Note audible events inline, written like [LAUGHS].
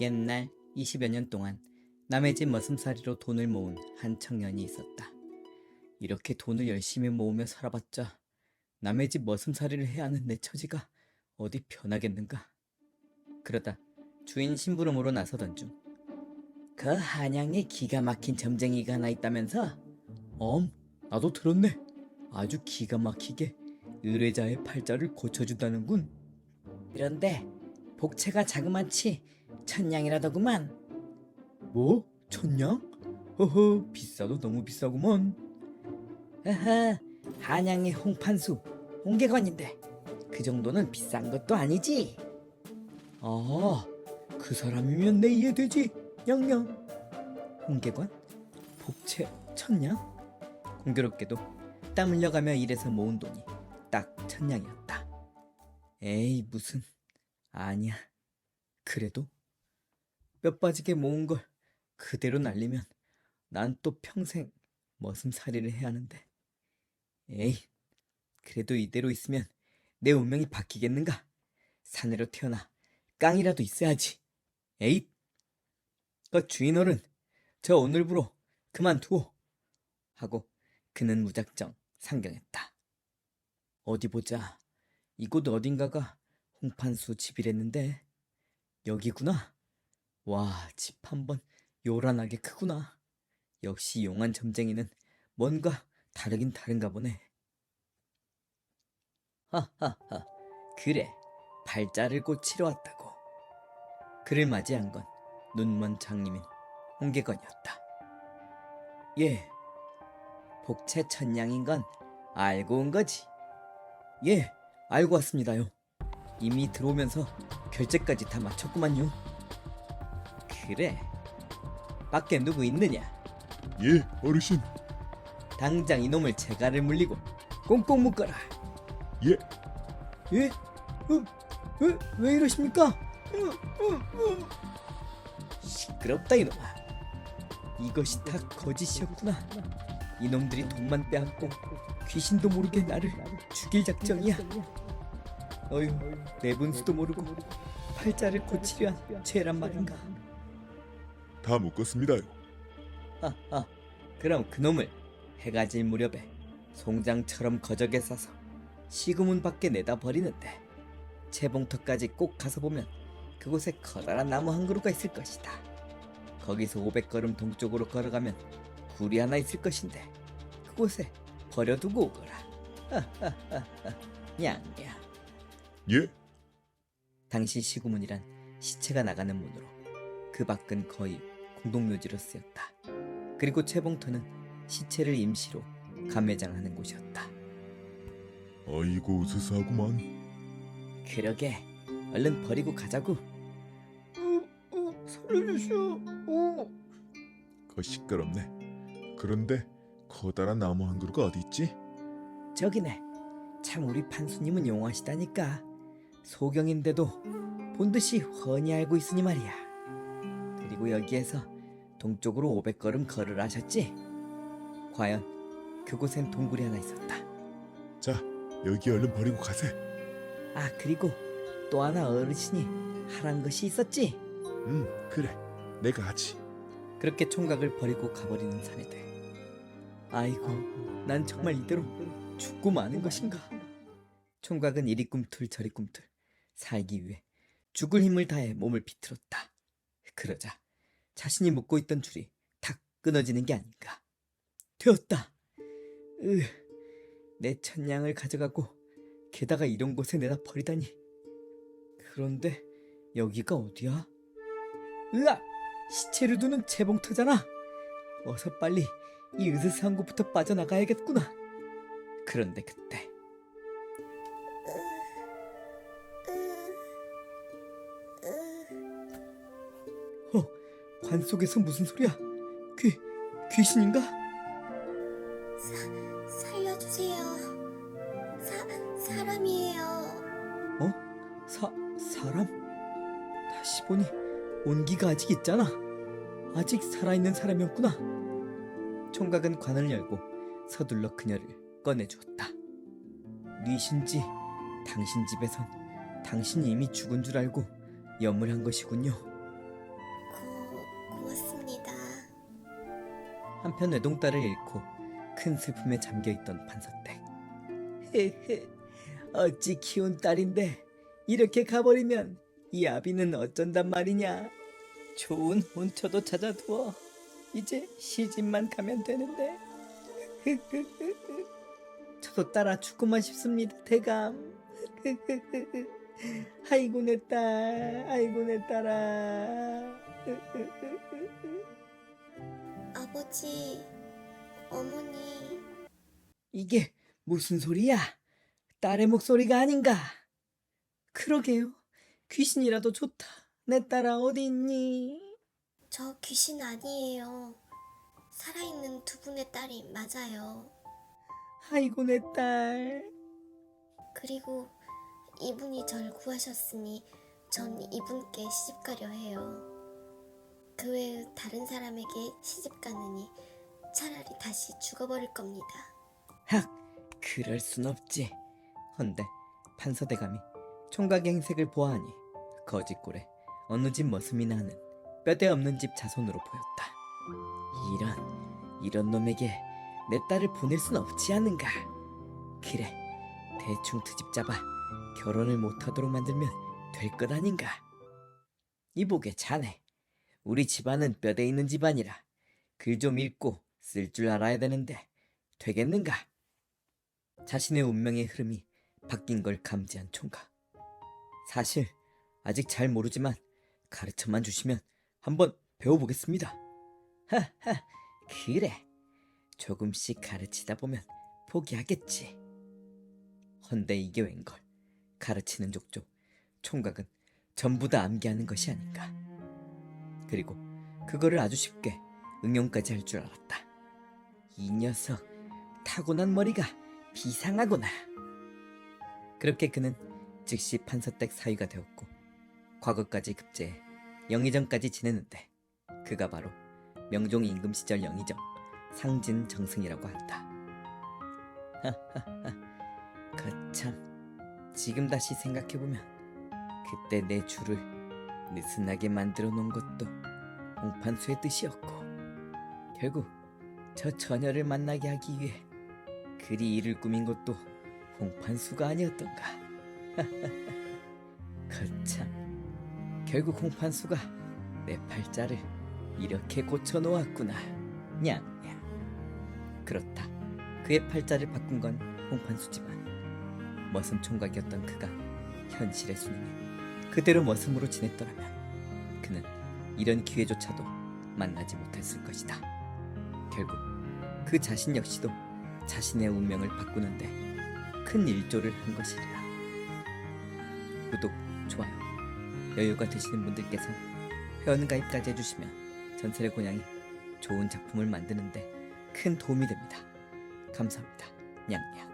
옛날 20여 년 동안 남의 집 머슴살이로 돈을 모은 한 청년이 있었다. 이렇게 돈을 열심히 모으며 살아봤자 남의 집 머슴살이를 해야 하는 내 처지가 어디 편하겠는가. 그러다 주인 심부름으로 나서던 중. 그 한양에 기가 막힌 점쟁이가 하나 있다면서? 엄, 나도 들었네. 아주 기가 막히게 의뢰자의 팔자를 고쳐준다는군. 그런데 복채가 자그마치 천냥이라더구만. 뭐? 천냥? 허허 비싸도 너무 비싸구먼. 하하 한양의 홍판수 홍계관인데 그 정도는 비싼 것도 아니지. 아, 그 사람이면 내 이해되지. 영영. 홍계관? 복채 천냥? 공교롭게도 땀 흘려가며 일해서 모은 돈이 딱 천냥이었다. 에이 무슨 아니야. 그래도 뼈 빠지게 모은 걸 그대로 날리면 난 또 평생 머슴살이를 해야 하는데. 에이, 그래도 이대로 있으면 내 운명이 바뀌겠는가? 산으로 태어나 깡이라도 있어야지. 에잇! 그 주인 어른, 저 오늘부로 그만두오. 하고 그는 무작정 상경했다. 어디 보자. 이곳 어딘가가 홍판수 집이랬는데 여기구나. 와, 집 한 번 요란하게 크구나. 역시 용한 점쟁이는 뭔가 다르긴 다른가 보네. 하하하, 그래, 팔자를 고치러 왔다고. 그를 맞이한 건 눈먼 장님인 홍계건이었다. 예, 복채 천냥인 건 알고 온 거지. 예, 알고 왔습니다요. 이미 들어오면서 결제까지 다 마쳤구만요. 그래, 밖에 누구 있느냐? 예, 어르신. 당장 이놈을 재갈을 물리고 꽁꽁 묶어라. 예, 예? 어, 왜, 왜 이러십니까? 어, 어, 어. 시끄럽다 이놈아. 이것이 다 거짓이었구나. 이놈들이 돈만 빼앗고 귀신도 모르게 나를 죽일 작정이야. 어휴, 내 분수도 모르고 팔자를 고치려 한 죄란 말인가. 다 묶었습니다요. 하하, 그럼 그놈을 해가 질 무렵에 송장처럼 거적에 싸서 시구문 밖에 내다 버리는데 채봉터까지 꼭 가서 보면 그곳에 커다란 나무 한 그루가 있을 것이다. 거기서 500걸음 동쪽으로 걸어가면 굴이 하나 있을 것인데 그곳에 버려두고 오거라. 하하하하, [LAUGHS] 냥냥. 예, 당시 시구문이란 시체가 나가는 문으로 그 밖은 거의 공동묘지로 쓰였다. 그리고 채봉터는 시체를 임시로 감매장하는 곳이었다. 아이고 스스하구만. 그러게 얼른 버리고 가자고. 어, 어, 살려주시오. 어. 거 시끄럽네. 그런데 커다란 나무 한 그루가 어디 있지? 저기네. 참 우리 판수님은 용하시다니까. 소경인데도 본 듯이 훤히 알고 있으니 말이야. 그리고 여기에서 동쪽으로 500걸음 걸으라 하셨지? 과연 그곳엔 동굴이 하나 있었다. 자, 여기 얼른 버리고 가세. 아 그리고 또 하나 어르신이 하란 것이 있었지. 응, 그래. 내가 하지. 그렇게 총각을 버리고 가버리는 사내들. 아이고, 난 정말 이대로 죽고 마는 것인가? 총각은 이리 꿈틀 저리 꿈틀 살기 위해 죽을 힘을 다해 몸을 비틀었다. 그러자 자신이 묶고 있던 줄이 탁 끊어지는 게 아닌가. 되었다. 으, 내 천냥을 가져가고 게다가 이런 곳에 내다 버리다니. 그런데 여기가 어디야? 으악! 시체를 두는 재봉터잖아. 어서 빨리 이 으스스한 곳부터 빠져나가야겠구나. 그런데 그때 어, 관 속에서 무슨 소리야? 귀, 귀신인가? 살려주세요. 사, 사람이에요. 어? 사, 사람? 다시 보니 온기가 아직 있잖아. 아직 살아있는 사람이었구나. 총각은 관을 열고 서둘러 그녀를 꺼내주었다. 뉘신지 당신 집에선 당신이 이미 죽은 줄 알고 염을 한 것이군요. 고맙습니다. 한편 외동딸을 잃고 큰 슬픔에 잠겨있던 판서댁. 헤헤, 어찌 키운 딸인데 이렇게 가버리면 이 아비는 어쩐단 말이냐. 좋은 혼처도 찾아두어 이제 시집만 가면 되는데. [LAUGHS] 저도 따라 죽고만 싶습니다, 대감. [LAUGHS] 아이고 내 딸, 아이고 내 딸아. 아버지, 어머니, 이게 무슨 소리야? 딸의 목소리가 아닌가? 그러게요. 귀신이라도 좋다. 내 딸아 어디 있니? 저 귀신 아니에요. 살아있는 두 분의 딸이 맞아요. 아이고 내 딸. 그리고 이분이 절 구하셨으니 전 이분께 시집가려 해요. 그 외의 다른 사람에게 시집 가느니 차라리 다시 죽어버릴 겁니다. 학, 그럴 순 없지. 헌데 판서대감이 총각의 행색을 보아하니 거짓골에 어느 집 머슴이나 하는 뼈대 없는 집 자손으로 보였다. 이런 이런 놈에게 내 딸을 보낼 순 없지 않은가. 그래, 대충 트집 잡아 결혼을 못하도록 만들면 될 것 아닌가. 이보게 자네, 우리 집안은 뼈대 있는 집안이라 글 좀 읽고 쓸 줄 알아야 되는데 되겠는가? 자신의 운명의 흐름이 바뀐 걸 감지한 총각. 사실 아직 잘 모르지만 가르쳐만 주시면 한번 배워보겠습니다. 하하, 그래. 조금씩 가르치다 보면 포기하겠지. 헌데 이게 웬걸. 가르치는 족족 총각은 전부 다 암기하는 것이 아닌가. 그리고 그거를 아주 쉽게 응용까지 할 줄 알았다. 이 녀석 타고난 머리가 비상하구나. 그렇게 그는 즉시 판서댁 사위가 되었고 과거까지 급제해 영의정까지 지냈는데 그가 바로 명종 임금 시절 영의정 상진 정승이라고 한다. 거참 지금 다시 생각해보면 그때 내 줄을 느슨하게 만들어 놓은 것도 홍판수의 뜻이었고 결국 저 처녀를 만나게 하기 위해 그리 이를 꾸민 것도 홍판수가 아니었던가. [LAUGHS] 거참, 결국 홍판수가 내 팔자를 이렇게 고쳐 놓았구나. 냥냥. 그렇다. 그의 팔자를 바꾼 건 홍판수지만 머슴 총각이었던 그가 현실의 순임에 그대로 머슴으로 지냈더라면 그는 이런 기회조차도 만나지 못했을 것이다. 결국 그 자신 역시도 자신의 운명을 바꾸는데 큰 일조를 한 것이리라. 구독, 좋아요, 여유가 되시는 분들께서 회원 가입까지 해주시면 전설의 고양이 좋은 작품을 만드는데 큰 도움이 됩니다. 감사합니다. 냥냥.